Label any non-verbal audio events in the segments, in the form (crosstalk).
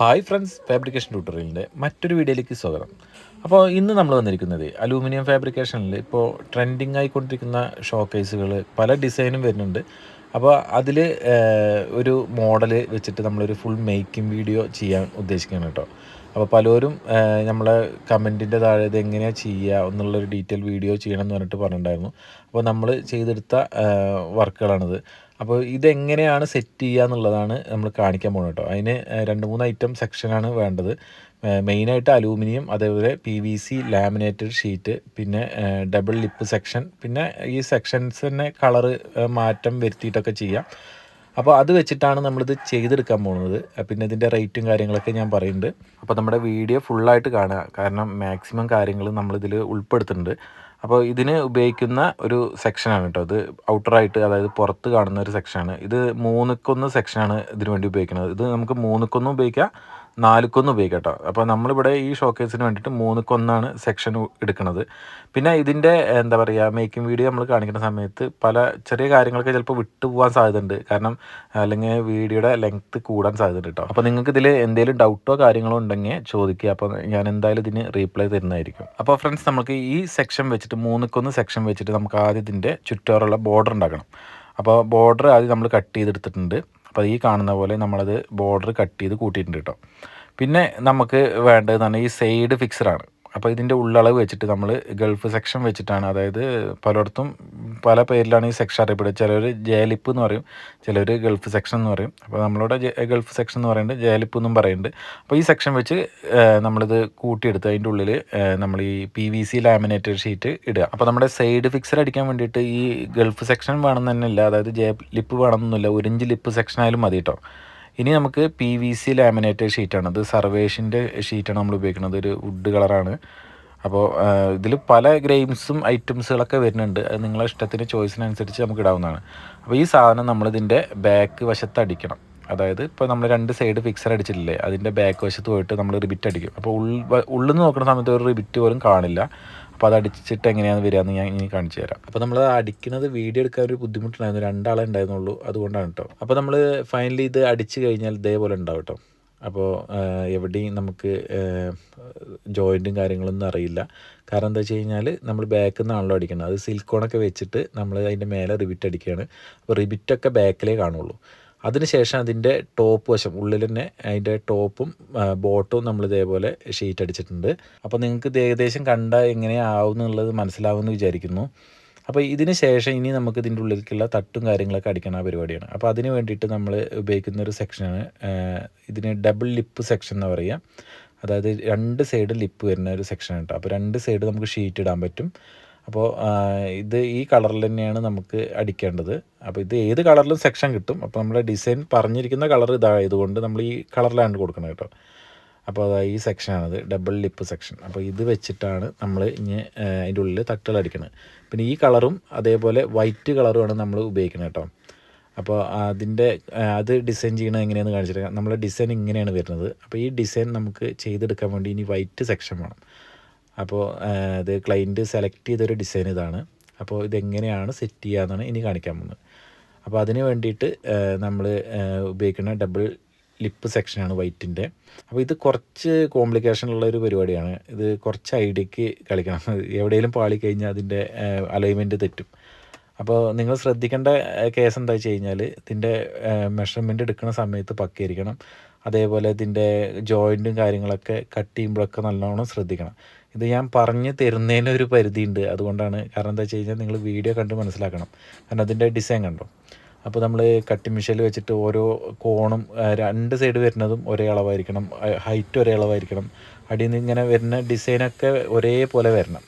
Hi friends fabrication ട്യൂട്ടോറിയലിന്റെ മറ്റൊരു വീഡിയോയിലേക്ക് സ്വാഗതം. അപ്പോൾ ഇന്ന് നമ്മൾ വന്നിരിക്കുന്നത് അലൂമിനിയം ഫാബ്രിക്കേഷനിൽ ഇപ്പോൾ ട്രെൻഡിങ് ആയിക്കൊണ്ടിരിക്കുന്ന ഷോക്കേസുകൾ പല ഡിസൈനും വരുന്നുണ്ട്. അപ്പോൾ അതിൽ ഒരു മോഡൽ വെച്ചിട്ട് നമ്മളൊരു ഫുൾ മേക്കിംഗ് വീഡിയോ ചെയ്യാൻ ഉദ്ദേശിക്കുകയാണ് കേട്ടോ. അപ്പോൾ പലരും നമ്മളെ കമന്റിന്റെ താഴെ ഇത് എങ്ങനെയാണ് ചെയ്യുക എന്നുള്ളൊരു ഡീറ്റെയിൽ വീഡിയോ ചെയ്യണം എന്ന് പറഞ്ഞിട്ട് പറഞ്ഞിട്ടുണ്ടായിരുന്നു. അപ്പോൾ നമ്മൾ ചെയ്തെടുത്ത വർക്കുകളാണിത് അപ്പോൾ ഇതെങ്ങനെയാണ് സെറ്റ് ചെയ്യുക എന്നുള്ളതാണ് നമ്മൾ കാണിക്കാൻ പോകുന്നത് കേട്ടോ അതിന് രണ്ട് മൂന്ന് ഐറ്റം സെക്ഷനാണ് വേണ്ടത്. മെയിനായിട്ട് അലൂമിനിയം അതേപോലെ P V C laminated sheet പിന്നെ ഡബിൾ ലിപ്പ് സെക്ഷൻ പിന്നെ ഈ സെക്ഷൻസ് തന്നെ കളറ് മാറ്റം വരുത്തിയിട്ടൊക്കെ ചെയ്യാം. അപ്പോൾ അത് വെച്ചിട്ടാണ് നമ്മളിത് ചെയ്തെടുക്കാൻ പോകുന്നത് പിന്നെ ഇതിന്റെ റേറ്റും കാര്യങ്ങളൊക്കെ ഞാൻ പറയുന്നുണ്ട് അപ്പോൾ നമ്മുടെ വീഡിയോ ഫുള്ളായിട്ട് കാണുക. കാരണം മാക്സിമം കാര്യങ്ങൾ നമ്മളിതിൽ ഉൾപ്പെടുത്തുന്നുണ്ട്. അപ്പോൾ ഇതിന് ഉപയോഗിക്കുന്ന ഒരു സെക്ഷനാണ് കേട്ടോ. ഇത് ഔട്ടറായിട്ട് അതായത് പുറത്ത് കാണുന്ന ഒരു സെക്ഷനാണ് ഇത് മൂന്നുക്കൊന്ന് സെക്ഷനാണ് ഇതിന് വേണ്ടി ഉപയോഗിക്കുന്നത്. ഇത് നമുക്ക് മൂന്നുക്കൊന്നും ഉപയോഗിക്കാം. നാലുക്കൊന്നും ഉപയോഗിക്കാം കേട്ടോ അപ്പോൾ നമ്മളിവിടെ ഈ ഷോക്കേസിന് വേണ്ടിയിട്ട് മൂന്നുക്കൊന്നാണ് സെക്ഷൻ എടുക്കുന്നത്. പിന്നെ ഇതിന്റെ എന്താ പറയുക മേക്കിംഗ് വീഡിയോ നമ്മൾ കാണിക്കുന്ന സമയത്ത് പല ചെറിയ കാര്യങ്ങളൊക്കെ ചിലപ്പോൾ വിട്ടു പോകാൻ സാധ്യതയുണ്ട്. കാരണം അല്ലെങ്കിൽ വീഡിയോയുടെ ലെങ്ത്ത് കൂടാൻ സാധ്യതയുണ്ട് കേട്ടോ അപ്പോൾ നിങ്ങൾക്ക് ഇതിൽ എന്തെങ്കിലും ഡൗട്ടോ കാര്യങ്ങളോ ഉണ്ടെങ്കിൽ ചോദിക്കുക. അപ്പോൾ ഞാൻ എന്തായാലും ഇതിന് റീപ്ലൈ തരുന്നതായിരിക്കും. അപ്പോൾ ഫ്രണ്ട്സ് നമുക്ക് ഈ സെക്ഷൻ വെച്ചിട്ട് മൂന്നുക്കൊന്ന് സെക്ഷൻ വെച്ചിട്ട് നമുക്ക് ആദ്യം ഇതിന്റെ ചുറ്റോറുള്ള ബോർഡർ ഉണ്ടാക്കണം. അപ്പോൾ ബോർഡർ ആദ്യം നമ്മൾ കട്ട് ചെയ്തെടുത്തിട്ടുണ്ട്. അപ്പോൾ ഈ കാണുന്ന പോലെ നമ്മളത് ബോർഡർ കട്ട് ചെയ്ത് കൂട്ടിയിട്ടുണ്ട് കേട്ടോ. പിന്നെ നമുക്ക് വേണ്ടതെന്ന് പറഞ്ഞാൽ ഈ സൈഡ് ഫിക്സറാണ് അപ്പോൾ ഇതിന്റെ ഉള്ളളവ് വെച്ചിട്ട് നമ്മൾ ഗൾഫ് സെക്ഷൻ വെച്ചിട്ടാണ്. അതായത് പലയിടത്തും പല പേരിലാണ് ഈ സെക്ഷൻ അറിയപ്പെടുക. ചിലർ ജയലിപ്പ് എന്ന് പറയും ചിലർ ഗൾഫ് സെക്ഷൻ എന്ന് പറയും. അപ്പോൾ നമ്മളിവിടെ ജെ- ഗൾഫ് സെക്ഷൻ എന്ന് പറയുന്നത് ജയലിപ്പ് എന്നും പറയുന്നുണ്ട്. അപ്പോൾ ഈ സെക്ഷൻ വെച്ച് നമ്മളിത് കൂട്ടിയെടുത്ത് അതിന്റെ ഉള്ളിൽ നമ്മൾ ഈ P V C laminated sheet ഇടുക. അപ്പോൾ നമ്മുടെ സൈഡ് ഫിക്സർ അടിക്കാൻ വേണ്ടിയിട്ട് ഈ ഗൾഫ് സെക്ഷൻ വേണമെന്ന് തന്നെയില്ല അതായത് ജെ ലിപ്പ് വേണമെന്നൊന്നുമില്ല. ഒരു ഇഞ്ച് ലിപ്പ് സെക്ഷൻ ആയാലും മതി കേട്ടോ ഇനി നമുക്ക് പി വി സി ലാമിനേറ്റഡ് ഷീറ്റാണ് ഇത് സർവേഷിന്റെ ഷീറ്റാണ് നമ്മൾ ഉപയോഗിക്കുന്നത്. ഒരു വുഡ് കളറാണ് അപ്പോൾ ഇതിൽ പല ഗ്രെയിംസും ഐറ്റംസുകളൊക്കെ വരുന്നുണ്ട്. അത് നിങ്ങളെ ഇഷ്ടത്തിന് ചോയ്സിനനുസരിച്ച് നമുക്ക് ഇടാവുന്നതാണ്. അപ്പോൾ ഈ സാധനം നമ്മളിതിന്റെ ബാക്ക് വശത്ത് അടിക്കണം. അതായത് ഇപ്പോൾ നമ്മൾ രണ്ട് സൈഡ് ഫിക്സർ അടിച്ചിട്ടില്ലേ? അതിന്റെ ബാക്ക് വശത്ത് പോയിട്ട് നമ്മൾ റിബിറ്റ് അടിക്കും. അപ്പോൾ ഉൾ ഉള്ളിൽ നിന്ന് നോക്കുന്ന സമയത്ത് ഒരു റിബിറ്റ് പോലും കാണില്ല. അപ്പോൾ അത് അടിച്ചിട്ട് എങ്ങനെയാണ് വരികയെന്ന് ഞാൻ ഇനി കാണിച്ചു തരാം. അപ്പോൾ നമ്മൾ അടിക്കുന്നത് വീഡിയോ എടുക്കാൻ ഒരു ബുദ്ധിമുട്ടുണ്ടായിരുന്നു രണ്ടാളെ ഉണ്ടായിരുന്നുള്ളൂ. അതുകൊണ്ടാണ് കേട്ടോ. അപ്പോൾ നമ്മൾ ഫൈനലി ഇത് അടിച്ച് കഴിഞ്ഞാൽ ഇതേപോലെ ഉണ്ടാവും കേട്ടോ. അപ്പോൾ എവിടെയും നമുക്ക് ജോയിന്റും കാര്യങ്ങളൊന്നും അറിയില്ല. കാരണം എന്താ വെച്ച് കഴിഞ്ഞാൽ നമ്മൾ ബാക്കിൽ നിന്നാണല്ലോ അടിക്കുന്നത് അത് സിൽക്കോണൊക്കെ വെച്ചിട്ട് നമ്മൾ അതിന്റെ മേലെ റിബിറ്റ് അടിക്കുകയാണ്. അപ്പോൾ റിബിറ്റൊക്കെ ബാക്കിലേ കാണുള്ളൂ. അതിനുശേഷം അതിന്റെ ടോപ്പ് വശം ഉള്ളിൽ തന്നെ അതിന്റെ ടോപ്പും ബോട്ടും നമ്മൾ ഇതേപോലെ ഷീറ്റ് അടിച്ചിട്ടുണ്ട്. അപ്പോൾ നിങ്ങൾക്ക് ഇത് ഏകദേശം കണ്ടാൽ എങ്ങനെയാവും എന്നുള്ളത് മനസ്സിലാവുമെന്ന് വിചാരിക്കുന്നു. അപ്പോൾ ഇതിന് ശേഷം ഇനി നമുക്ക് ഇതിന്റെ ഉള്ളിലേക്കുള്ള തട്ടും കാര്യങ്ങളൊക്കെ അടിക്കണ പരിപാടിയാണ്. അപ്പോൾ അതിന് വേണ്ടിയിട്ട് നമ്മൾ ഉപയോഗിക്കുന്ന ഒരു സെക്ഷനാണ് ഇതിന് ഡബിൾ ലിപ്പ് സെക്ഷൻ എന്ന് പറയുക അതായത് രണ്ട് സൈഡ് ലിപ്പ് വരുന്ന ഒരു സെക്ഷൻ കേട്ടോ. അപ്പോൾ രണ്ട് സൈഡ് നമുക്ക് ഷീറ്റ് ഇടാൻ പറ്റും. അപ്പോൾ ഇത് ഈ കളറിൽ തന്നെയാണ് നമുക്ക് അടിക്കേണ്ടത്. അപ്പോൾ ഇത് ഏത് കളറിലും സെക്ഷൻ കിട്ടും. അപ്പോൾ നമ്മുടെ ഡിസൈൻ പറഞ്ഞിരിക്കുന്ന കളർ ഇതായതുകൊണ്ട് നമ്മൾ ഈ കളറിലാണ് കൊടുക്കണം കേട്ടോ. അപ്പോൾ അതാ ഈ സെക്ഷനാണത് ഡബിൾ ലിപ്പ് സെക്ഷൻ. അപ്പോൾ ഇത് വെച്ചിട്ടാണ് നമ്മൾ ഇനി അതിന്റെ ഉള്ളിൽ തട്ടുകൾ അടിക്കുന്നത്. പിന്നെ ഈ കളറും അതേപോലെ വൈറ്റ് കളറുമാണ് നമ്മൾ ഉപയോഗിക്കുന്നത് കേട്ടോ. അപ്പോൾ അതിന്റെ അത് ഡിസൈൻ ചെയ്യണത് എങ്ങനെയാണെന്ന് കാണിച്ചിട്ട് നമ്മുടെ ഡിസൈൻ ഇങ്ങനെയാണ് വരുന്നത്. അപ്പോൾ ഈ ഡിസൈൻ നമുക്ക് ചെയ്തെടുക്കാൻ വേണ്ടി ഇനി വൈറ്റ് സെക്ഷൻ വേണം. അപ്പോൾ ഇത് ക്ലൈന്റ് സെലക്ട് ചെയ്തൊരു ഡിസൈൻ ഇതാണ്. അപ്പോൾ ഇതെങ്ങനെയാണ് സെറ്റ് ചെയ്യാന്നാണ് ഇനി കാണിക്കാൻ പോകുന്നത്. അപ്പോൾ അതിന് വേണ്ടിയിട്ട് നമ്മൾ ഉപയോഗിക്കുന്ന ഡബിൾ ലിപ്പ് സെക്ഷനാണ് വൈറ്റിന്റെ അപ്പോൾ ഇത് കുറച്ച് കോംപ്ലിക്കേഷൻ ഉള്ള ഒരു പരിപാടിയാണ്. ഇത് കുറച്ച് ഐഡിയക്ക് കളിക്കണം. (laughs) എവിടെയെങ്കിലും പാളി കഴിഞ്ഞാൽ അതിന്റെ അലൈൻമെന്റ് തെറ്റും. അപ്പോൾ നിങ്ങൾ ശ്രദ്ധിക്കേണ്ട കേസ് എന്താ വെച്ച് കഴിഞ്ഞാൽ ഇതിന്റെ മെഷർമെന്റ് എടുക്കുന്ന സമയത്ത് പക്കയിരിക്കണം അതേപോലെ ഇതിന്റെ ജോയിന്റും കാര്യങ്ങളൊക്കെ കട്ട് ചെയ്യുമ്പോഴൊക്കെ നല്ലോണം ശ്രദ്ധിക്കണം. ഇത് ഞാൻ പറഞ്ഞു തരുന്നതിന് ഒരു പരിധിയുണ്ട്. അതുകൊണ്ടാണ് കാരണം എന്താ വെച്ച് കഴിഞ്ഞാൽ നിങ്ങൾ വീഡിയോ കണ്ട് മനസ്സിലാക്കണം. കാരണം അതിന്റെ ഡിസൈൻ കണ്ടോ? അപ്പോൾ നമ്മൾ കട്ടി മിഷൽ വെച്ചിട്ട് ഓരോ കോണും രണ്ട് സൈഡ് വരുന്നതും ഒരേ അളവായിരിക്കണം. ഹൈറ്റ് ഒരേ അളവായിരിക്കണം. അടിയിൽ നിന്ന് ഇങ്ങനെ വരുന്ന ഡിസൈനൊക്കെ ഒരേപോലെ വരണം.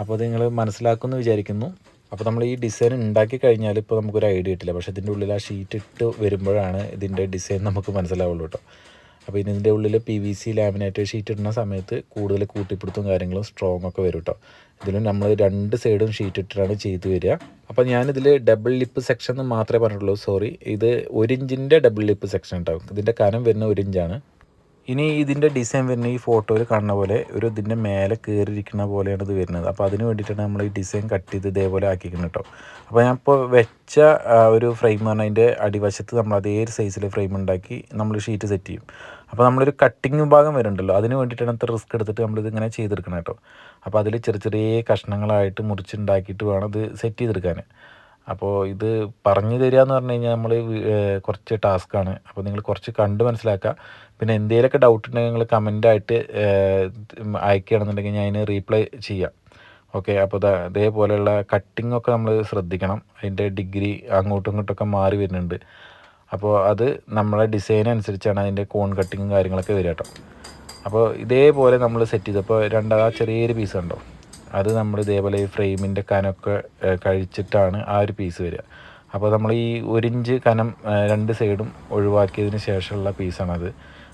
അപ്പോൾ അത് നിങ്ങൾ മനസ്സിലാക്കുമെന്ന് വിചാരിക്കുന്നു. അപ്പോൾ നമ്മൾ ഈ ഡിസൈൻ ഉണ്ടാക്കി കഴിഞ്ഞാൽ ഇപ്പോൾ നമുക്കൊരു ഐഡിയ കിട്ടില്ല. പക്ഷേ ഇതിന്റെ ഉള്ളിൽ ആ ഷീറ്റ് ഇട്ട് വരുമ്പോഴാണ് ഇതിന്റെ ഡിസൈൻ നമുക്ക് മനസ്സിലാവുള്ളൂ കേട്ടോ. അപ്പോൾ ഇതിന്റെ ഉള്ളിൽ P V C laminated sheet ഇടുന്ന സമയത്ത് കൂടുതൽ കൂട്ടിപ്പിടുത്തും കാര്യങ്ങളും സ്ട്രോങ് ഒക്കെ വരും കേട്ടോ ഇതിലും നമ്മൾ രണ്ട് സൈഡും ഷീറ്റ് ഇട്ടിട്ടാണ് ചെയ്ത് വരിക. അപ്പോൾ ഞാനിതിൽ ഡബിൾ ലിപ്പ് സെക്ഷൻ മാത്രമേ പറഞ്ഞിട്ടുള്ളൂ സോറി ഇത് ഒരു ഇഞ്ചിന്റെ ഡബിൾ ലിപ്പ് സെക്ഷൻ ഉണ്ടാവും ഇതിന്റെ കനം വരുന്ന ഒരു ഇഞ്ചാണ്. ഇനി ഇതിന്റെ ഡിസൈൻ വരുന്ന ഈ ഫോട്ടോയിൽ കാണുന്ന പോലെ ഒരു ഇതിന്റെ മേലെ കയറിയിരിക്കുന്ന പോലെയാണ് ഇത് വരുന്നത്. അപ്പോൾ അതിന് വേണ്ടിയിട്ടാണ് നമ്മൾ ഈ ഡിസൈൻ കട്ട് ചെയ്ത് ഇതേപോലെ ആക്കിക്കുന്നത് കേട്ടോ അപ്പോൾ ഞാൻ ഇപ്പോൾ വെച്ച ഒരു ഫ്രെയിം പറഞ്ഞാൽ അതിന്റെ അടിവശത്ത് നമ്മൾ അതേ സൈസിൽ ഫ്രെയിം ഉണ്ടാക്കി നമ്മൾ ഷീറ്റ് സെറ്റ് ചെയ്യും. അപ്പോൾ നമ്മളൊരു കട്ടിങ് ഭാഗം വരുന്നുണ്ടല്ലോ. അതിന് വേണ്ടിയിട്ടാണ് അത്ര റിസ്ക് എടുത്തിട്ട് നമ്മളിത് ഇങ്ങനെ ചെയ്തെടുക്കണം കേട്ടോ അപ്പോൾ അതിൽ ചെറിയ ചെറിയ കഷ്ണങ്ങളായിട്ട് മുറിച്ചുണ്ടാക്കിയിട്ട് വേണം ഇത് സെറ്റ് ചെയ്തെടുക്കാൻ അപ്പോൾ ഇത് പറഞ്ഞു തരിക എന്ന് പറഞ്ഞു കഴിഞ്ഞാൽ നമ്മൾ കുറച്ച് ടാസ്ക്കാണ് അപ്പോൾ നിങ്ങൾ കുറച്ച് കണ്ട് മനസ്സിലാക്കുക പിന്നെ എന്തെങ്കിലുമൊക്കെ ഡൗട്ട് ഉണ്ടെങ്കിൽ നിങ്ങൾ കമന്റായിട്ട് അയക്കുകയാണെന്നുണ്ടെങ്കിൽ ഞാൻ അതിന് റീപ്ലൈ ചെയ്യാം. ഓക്കെ അപ്പോൾ ഇതേപോലെയുള്ള കട്ടിംഗ് ഒക്കെ നമ്മൾ ശ്രദ്ധിക്കണം. അതിന്റെ ഡിഗ്രി അങ്ങോട്ടും ഇങ്ങോട്ടൊക്കെ മാറി വരുന്നുണ്ട്. അപ്പോൾ അത് നമ്മളെ ഡിസൈൻ അനുസരിച്ചാണ് അതിന്റെ കോൺ കട്ടിങ്ങും കാര്യങ്ങളൊക്കെ വരിക കേട്ടോ. അപ്പോൾ ഇതേപോലെ നമ്മൾ സെറ്റ് ചെയ്തപ്പോൾ രണ്ടാ ചെറിയൊരു പീസ് ഉണ്ടോ അത് നമ്മൾ ഇതേപോലെ ഈ ഫ്രെയിമിന്റെ കനമൊക്കെ കഴിച്ചിട്ടാണ് ആ ഒരു പീസ് വരിക. അപ്പോൾ നമ്മൾ ഈ ഒരു ഇഞ്ച് കനം രണ്ട് സൈഡും ഒഴിവാക്കിയതിന് ശേഷമുള്ള പീസാണത്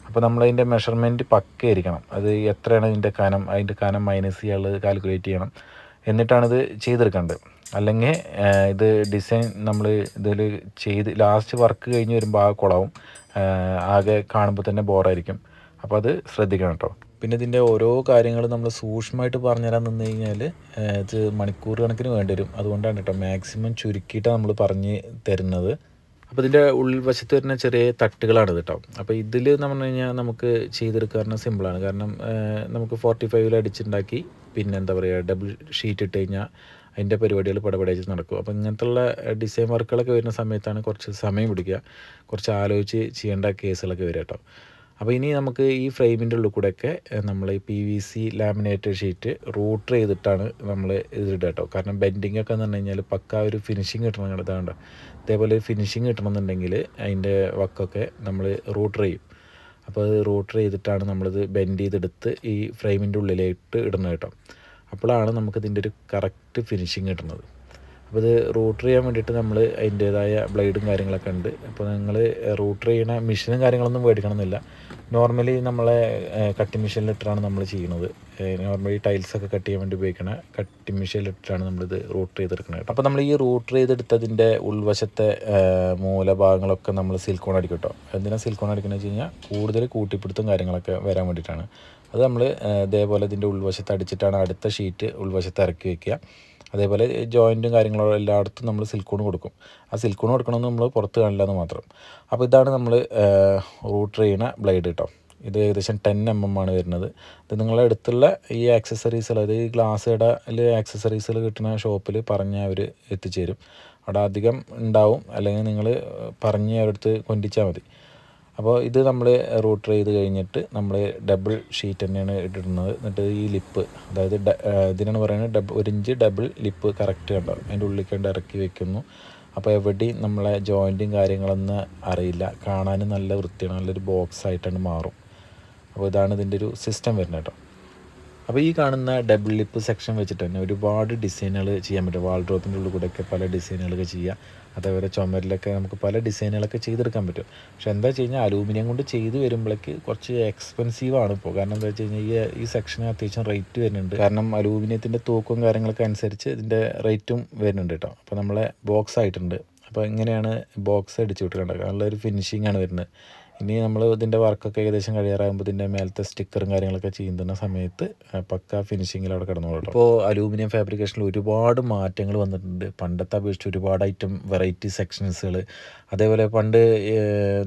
അപ്പോൾ നമ്മൾ നമ്മളതിന്റെ മെഷർമെന്റ് പക്കയായിരിക്കണം അത് എത്രയാണ് ഇതിന്റെ കനം അതിന്റെ കനം മൈനസ് ചെയ്യാനുള്ളത് കാൽക്കുലേറ്റ് ചെയ്യണം. എന്നിട്ടാണ് ഇത് ചെയ്തെടുക്കേണ്ടത്. അല്ലെങ്കിൽ ഇത് ഡിസൈൻ നമ്മൾ ഇതിൽ ചെയ്ത് ലാസ്റ്റ് വർക്ക് കഴിഞ്ഞ് വരുമ്പോൾ ആ കുളവും ആകെ കാണുമ്പോൾ തന്നെ ബോറായിരിക്കും അപ്പോൾ അത് ശ്രദ്ധിക്കണം കേട്ടോ പിന്നെ ഇതിന്റെ ഓരോ കാര്യങ്ങളും നമ്മൾ സൂക്ഷ്മമായിട്ട് പറഞ്ഞുതരാൻ നിന്ന് കഴിഞ്ഞാൽ ഇത് മണിക്കൂർ കണക്കിന് വേണ്ടി വരും. അതുകൊണ്ടാണ് കേട്ടോ മാക്സിമം ചുരുക്കിയിട്ടാണ് നമ്മൾ പറഞ്ഞ് തരുന്നത്. അപ്പോൾ ഇതിന്റെ ഉൾവശത്ത് വരുന്ന ചെറിയ തട്ടുകളാണ് കേട്ടോ അപ്പോൾ ഇതിൽ എന്ന് പറഞ്ഞു കഴിഞ്ഞാൽ നമുക്ക് ചെയ്തെടുക്കുക പറഞ്ഞാൽ സിമ്പിളാണ് കാരണം നമുക്ക് ഫോർട്ടി ഫൈവിൽ അടിച്ചുണ്ടാക്കി പിന്നെ എന്താ പറയുക ഡബിൾ ഷീറ്റ് ഇട്ട് കഴിഞ്ഞാൽ അതിന്റെ പരിപാടികൾ പടപടിയായിട്ട് നടക്കും. അപ്പോൾ ഇങ്ങനത്തുള്ള ഡിസൈൻ വർക്കുകളൊക്കെ വരുന്ന സമയത്താണ് കുറച്ച് സമയം പിടിക്കുക. കുറച്ച് ആലോചിച്ച് ചെയ്യേണ്ട കേസുകളൊക്കെ വരിക കേട്ടോ അപ്പോൾ ഇനി നമുക്ക് ഈ ഫ്രെയിമിന്റെ ഉള്ളിൽ കൂടെയൊക്കെ നമ്മൾ P V C laminated sheet router ചെയ്തിട്ടാണ് നമ്മൾ ഇതിടുക കേട്ടോ കാരണം ബെൻഡിങ് ഒക്കെ എന്ന് പറഞ്ഞു കഴിഞ്ഞാൽ പക്ക ഒരു ഫിനിഷിങ് കിട്ടണം ഇതാണ്ട് ഇതേപോലെ ഫിനിഷിങ് കിട്ടണമെന്നുണ്ടെങ്കിൽ അതിന്റെ വക്കൊക്കെ നമ്മൾ റൂട്ടർ ചെയ്യും. അപ്പോൾ അത് റൂട്ടർ ചെയ്തിട്ടാണ് നമ്മളിത് ബെൻഡ് ചെയ്തെടുത്ത് ഈ ഫ്രെയിമിന്റെ ഉള്ളിലേക്ക് ഇടുന്നത് കേട്ടോ. അപ്പോഴാണ് നമുക്കിതിന്റെ ഒരു കറക്റ്റ് ഫിനിഷിങ് കിട്ടുന്നത്. അപ്പോൾ ഇത് റൂട്ടർ ചെയ്യാൻ വേണ്ടിയിട്ട് നമ്മൾ അതിന്റേതായ ബ്ലേഡും കാര്യങ്ങളൊക്കെ ഉണ്ട്. അപ്പോൾ നിങ്ങൾ റൂട്ടർ ചെയ്യണ മെഷീനും കാര്യങ്ങളൊന്നും മേടിക്കണമെന്നില്ല. നോർമലി നമ്മളെ കട്ടിങ് മെഷീനിലിട്ടാണ് നമ്മൾ ചെയ്യുന്നത്. നോർമലി ടൈൽസൊക്കെ കട്ട് ചെയ്യാൻ വേണ്ടി ഉപയോഗിക്കണ കട്ടിങ് മെഷീനിലിട്ടാണ് നമ്മളിത് റൂട്ട് ചെയ്തെടുക്കുന്നത് അപ്പോൾ നമ്മൾ ഈ റൂട്ട് ചെയ്തെടുത്തതിന്റെ ഉൾവശത്തെ മൂലഭാഗങ്ങളൊക്കെ നമ്മൾ സിൽക്കോൺ അടിക്കും കേട്ടോ. എന്തിനാണ് സിൽക്കോൺ അടിക്കുന്നത് വെച്ച് കഴിഞ്ഞാൽ കൂടുതൽ കൂട്ടിപ്പിടുത്തും കാര്യങ്ങളൊക്കെ വരാൻ വേണ്ടിയിട്ടാണ്. അത് നമ്മൾ ഇതേപോലെ ഇതിന്റെ ഉൾവശത്ത് അടിച്ചിട്ടാണ് അടുത്ത ഷീറ്റ് ഉൾവശത്ത് ഇറക്കി വയ്ക്കുക അതേപോലെ ജോയിന്റും കാര്യങ്ങളും എല്ലായിടത്തും നമ്മൾ സിൽക്കോൺ കൊടുക്കും. ആ സിൽക്കോൺ കൊടുക്കണമെന്ന് നമ്മൾ പുറത്ത് കാണില്ല എന്ന് മാത്രം. അപ്പോൾ ഇതാണ് നമ്മൾ റൂട്ട് ചെയ്യുന്ന ബ്ലേഡ് കേട്ടോ. ഇത് ഏകദേശം ടെൻ എം എം ആണ് വരുന്നത്. ഇത് നിങ്ങളുടെ അടുത്തുള്ള ഈ ആക്സസറീസുകൾ അതായത് ഈ ഗ്ലാസ് കടയിൽ ആക്സസറീസുകൾ കിട്ടുന്ന ഷോപ്പിൽ പറഞ്ഞ് അവർ എത്തിച്ചേരും. അവിടെ അധികം ഉണ്ടാവും. അല്ലെങ്കിൽ നിങ്ങൾ പറഞ്ഞ് അവരടുത്ത് കൊണ്ടിച്ചാൽ മതി. അപ്പോൾ ഇത് നമ്മൾ റൂട്ടർ ചെയ്ത് കഴിഞ്ഞിട്ട് നമ്മൾ ഡബിൾ ഷീറ്റ് തന്നെയാണ് ഇട്ടിടുന്നത് എന്നിട്ട് ഈ ലിപ്പ് അതായത് ഇതിനാണ് പറയുന്നത് ഡബ് ഒരു ഇഞ്ച് ഡബിൾ ലിപ്പ് കറക്റ്റ് ഉണ്ടാവും അതിന്റെ ഉള്ളിൽ കണ്ട് ഇറക്കി വെക്കുന്നു. അപ്പോൾ എവിടെയും നമ്മളെ ജോയിന്റും കാര്യങ്ങളൊന്നും അറിയില്ല. കാണാനും നല്ല വൃത്തിയാണ്. നല്ലൊരു ബോക്സ് ആയിട്ടാണ് മാറും. അപ്പോൾ ഇതാണ് ഇതിന്റെ ഒരു സിസ്റ്റം വരുന്നത് കേട്ടോ. അപ്പോൾ ഈ കാണുന്ന ഡബിൾ ലിപ്പ് സെക്ഷൻ വെച്ചിട്ട് തന്നെ ഒരുപാട് ഡിസൈനുകൾ ചെയ്യാൻ പറ്റും. വാൾ ഡ്രോപ്പിന്റെ ഉള്ളിൽ കൂടെയൊക്കെ പല ഡിസൈനുകളൊക്കെ ചെയ്യാം അതേപോലെ ചുമരിലൊക്കെ നമുക്ക് പല ഡിസൈനുകളൊക്കെ ചെയ്തെടുക്കാൻ പറ്റും. പക്ഷെ എന്താ വെച്ച് കഴിഞ്ഞാൽ അലൂമിനിയം കൊണ്ട് ചെയ്ത് വരുമ്പോഴേക്ക് കുറച്ച് എക്സ്പെൻസീവ് ആണ് ഇപ്പോൾ. കാരണം എന്താ വെച്ച് കഴിഞ്ഞാൽ ഈ ഈ സെക്ഷന് അത്യാവശ്യം റേറ്റ് വരുന്നുണ്ട്. കാരണം അലൂമിനിയത്തിന്റെ തൂക്കവും കാര്യങ്ങളൊക്കെ അനുസരിച്ച് ഇതിന്റെ റേറ്റും വരുന്നുണ്ട് കേട്ടോ. അപ്പോൾ നമ്മളെ ബോക്സ് ആയിട്ടുണ്ട്. അപ്പോൾ ഇങ്ങനെയാണ് ബോക്സ് അടിച്ച് വിട്ടിട്ടുണ്ടാക്കുക നല്ലൊരു ഫിനിഷിംഗ് ആണ് വരുന്നത്. ഇനി നമ്മൾ ഇതിന്റെ വർക്കൊക്കെ ഏകദേശം കഴിയാറാകുമ്പോൾ ഇതിന്റെ മേലത്തെ സ്റ്റിക്കറും കാര്യങ്ങളൊക്കെ ചെയ്യുന്ന സമയത്ത് പക്ക ഫിനിഷിങ്ങിൽ അവിടെ കിടന്നോളൂ കേട്ടോ ഇപ്പോൾ അലൂമിനിയം ഫാബ്രിക്കേഷനിൽ ഒരുപാട് മാറ്റങ്ങൾ വന്നിട്ടുണ്ട്. പണ്ടത്തെ അപേക്ഷിച്ച് ഒരുപാട് ഐറ്റം വെറൈറ്റി സെക്ഷൻസുകൾ അതേപോലെ പണ്ട്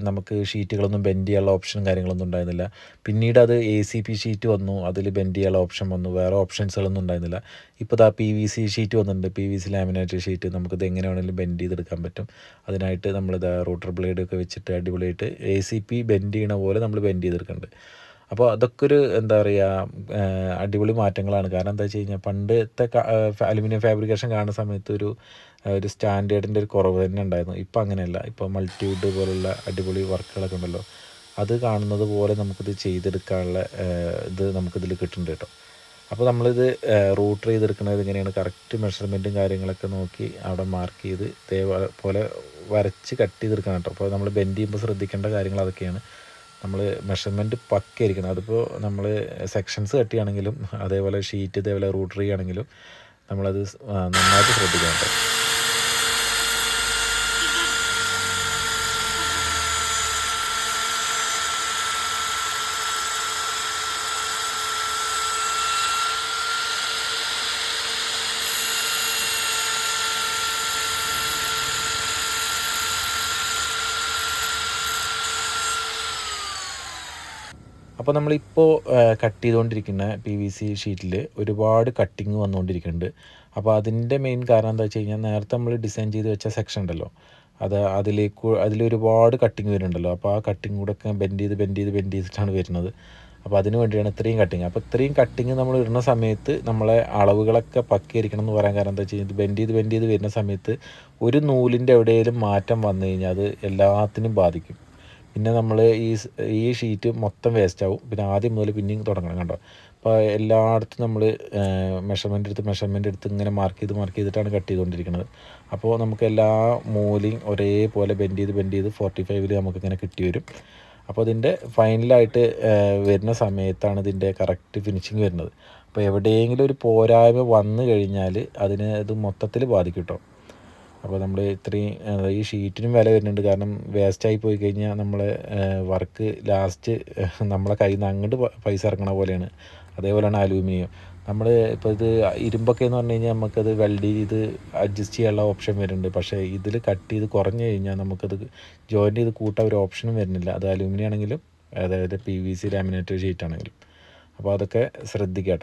നമുക്ക് ഷീറ്റുകളൊന്നും ബെൻഡ് ചെയ്യാനുള്ള ഓപ്ഷനും കാര്യങ്ങളൊന്നും ഉണ്ടായിരുന്നില്ല. പിന്നീട് അത് എ സി പി ഷീറ്റ് വന്നു അതിൽ ബെൻഡ് ചെയ്യാനുള്ള ഓപ്ഷൻ വന്നു വേറെ ഓപ്ഷൻസുകളൊന്നും ഉണ്ടായിരുന്നില്ല. ഇപ്പോൾ ദാ പി വി സി ഷീറ്റ് വന്നിട്ടുണ്ട്. P V C laminated sheet നമുക്കിത് എങ്ങനെ വേണമെങ്കിലും ബെൻഡ് ചെയ്തെടുക്കാൻ പറ്റും. അതിനായിട്ട് നമ്മളിത് റൂട്ടർ ബ്ലേഡ് ഒക്കെ വെച്ചിട്ട് അടിപൊളിയായിട്ട് എ സി പി ബെൻഡ് ചെയ്യണ പോലെ നമ്മൾ ബെൻഡ് ചെയ്തെടുക്കുന്നുണ്ട് അപ്പോൾ അതൊക്കെ ഒരു എന്താ പറയുക അടിപൊളി മാറ്റങ്ങളാണ്. കാരണം എന്താ വെച്ച് കഴിഞ്ഞാൽ പണ്ടത്തെ അലുമിനിയം ഫാബ്രിക്കേഷൻ കാണുന്ന സമയത്ത് ഒരു ഒരു സ്റ്റാൻഡേർഡിന്റെ ഒരു കുറവ് തന്നെ ഉണ്ടായിരുന്നു. ഇപ്പോൾ അങ്ങനെയല്ല. ഇപ്പോൾ മൾട്ടിവുഡ് പോലുള്ള അടിപൊളി വർക്കുകളൊക്കെ ഉണ്ടല്ലോ. അത് കാണുന്നത് പോലെ നമുക്കിത് ചെയ്തെടുക്കാനുള്ള ഇത് നമുക്കിതിൽ കിട്ടുന്നുണ്ട് കേട്ടോ. അപ്പോൾ നമ്മളിത് റൂട്ടർ ചെയ്തെടുക്കുന്നത് എങ്ങനെയാണ്? കറക്റ്റ് മെഷർമെന്റും കാര്യങ്ങളൊക്കെ നോക്കി അവിടെ മാർക്ക് ചെയ്ത് ഇതേപോലെ വരച്ച് കട്ട് ചെയ്തെടുക്കണം കേട്ടോ. അപ്പോൾ നമ്മൾ ബെൻഡ് ചെയ്യുമ്പോൾ ശ്രദ്ധിക്കേണ്ട കാര്യങ്ങൾ അതൊക്കെയാണ്. നമ്മൾ മെഷർമെന്റ് പക്കയായിരിക്കണം. അതിപ്പോൾ നമ്മൾ സെക്ഷൻസ് കട്ട് ചെയ്യുകയാണെങ്കിലും അതേപോലെ ഷീറ്റ് ഇതേപോലെ റൂട്ടർ ആണെങ്കിലും നമ്മളത് നന്നായിട്ട് ശ്രദ്ധിക്കണം കേട്ടോ. അപ്പോൾ നമ്മളിപ്പോൾ കട്ട് ചെയ്തുകൊണ്ടിരിക്കുന്ന പി വി സി ഷീറ്റിൽ ഒരുപാട് കട്ടിങ് വന്നുകൊണ്ടിരിക്കുന്നുണ്ട് അപ്പോൾ അതിന്റെ മെയിൻ കാരണം എന്താ വെച്ച് കഴിഞ്ഞാൽ നേരത്തെ നമ്മൾ ഡിസൈൻ ചെയ്ത് വെച്ച സെക്ഷൻ ഉണ്ടല്ലോ. അത് അതിലേക്ക് അതിലൊരുപാട് കട്ടിങ് വരുന്നുണ്ടല്ലോ. അപ്പോൾ ആ കട്ടിങ് കൂടെ ഒക്കെ ബെൻഡ് ചെയ്ത് ബെൻഡ് ചെയ്ത് ബെൻഡ് ചെയ്തിട്ടാണ് വരുന്നത്. അപ്പോൾ അതിന് വേണ്ടിയാണ് ഇത്രയും കട്ടിങ് അപ്പോൾ ഇത്രയും കട്ടിങ് നമ്മൾ ഇടുന്ന സമയത്ത് നമ്മളെ അളവുകളൊക്കെ പക്കിയിരിക്കണം എന്ന് പറയാൻ കാരണം എന്താ വെച്ച് കഴിഞ്ഞാൽ ബെൻഡ് ചെയ്ത് ബെൻഡ് ചെയ്ത് വരുന്ന സമയത്ത് ഒരു നൂലിന്റെ എവിടെയെങ്കിലും മാറ്റം വന്നു കഴിഞ്ഞാൽ അത് എല്ലാത്തിനും ബാധിക്കും. പിന്നെ നമ്മൾ ഈ ഈ ഷീറ്റ് മൊത്തം വേസ്റ്റ് ആവും. പിന്നെ ആദ്യം മുതൽ പിന്നെയും തുടങ്ങണം കണ്ടോ? അപ്പോൾ എല്ലായിടത്തും നമ്മൾ മെഷർമെന്റ് എടുത്ത് മെഷർമെന്റ് എടുത്ത് ഇങ്ങനെ മാർക്ക് ചെയ്ത് മാർക്ക് ചെയ്തിട്ടാണ് കട്ട് ചെയ്തുകൊണ്ടിരിക്കുന്നത് അപ്പോൾ നമുക്ക് എല്ലാ മൂലയും ഒരേപോലെ ബെൻഡ് ചെയ്ത് ബെൻഡ് ചെയ്ത് ഫോർട്ടി ഫൈവിൽ നമുക്കിങ്ങനെ കിട്ടി വരും. അപ്പോൾ ഇതിന്റെ ഫൈനലായിട്ട് വരുന്ന സമയത്താണ് ഇതിന്റെ കറക്റ്റ് ഫിനിഷിങ് വരുന്നത്. അപ്പോൾ എവിടെയെങ്കിലും ഒരു പോരായ്മ വന്നു കഴിഞ്ഞാൽ അതിന് ഇത് മൊത്തത്തിൽ ബാധിക്കും കേട്ടോ അപ്പോൾ നമ്മൾ ഇത്രയും ഈ ഷീറ്റിനും വില വരുന്നുണ്ട്. കാരണം വേസ്റ്റായി പോയി കഴിഞ്ഞാൽ നമ്മൾ വർക്ക് ലാസ്റ്റ് നമ്മളെ കയ്യിൽ നിന്ന് അങ്ങോട്ട് പൈസ ഇറങ്ങണ പോലെയാണ്. അതേപോലെയാണ് അലൂമിനിയം നമ്മൾ ഇപ്പോൾ ഇത് ഇരുമ്പൊക്കെ എന്ന് പറഞ്ഞു കഴിഞ്ഞാൽ നമുക്കത് വെൽഡ് ചെയ്ത് അഡ്ജസ്റ്റ് ചെയ്യാനുള്ള ഓപ്ഷൻ വരുന്നുണ്ട്. പക്ഷേ ഇതിൽ കട്ട് ചെയ്ത് കുറഞ്ഞു കഴിഞ്ഞാൽ നമുക്കത് ജോയിന്റ് ചെയ്ത് കൂട്ടാൻ ഒരു ഓപ്ഷനും വരുന്നില്ല. അത് അലൂമിനിയം ആണെങ്കിലും അതായത് P V C laminated sheet ആണെങ്കിലും. അപ്പോൾ അതൊക്കെ ശ്രദ്ധിക്കുക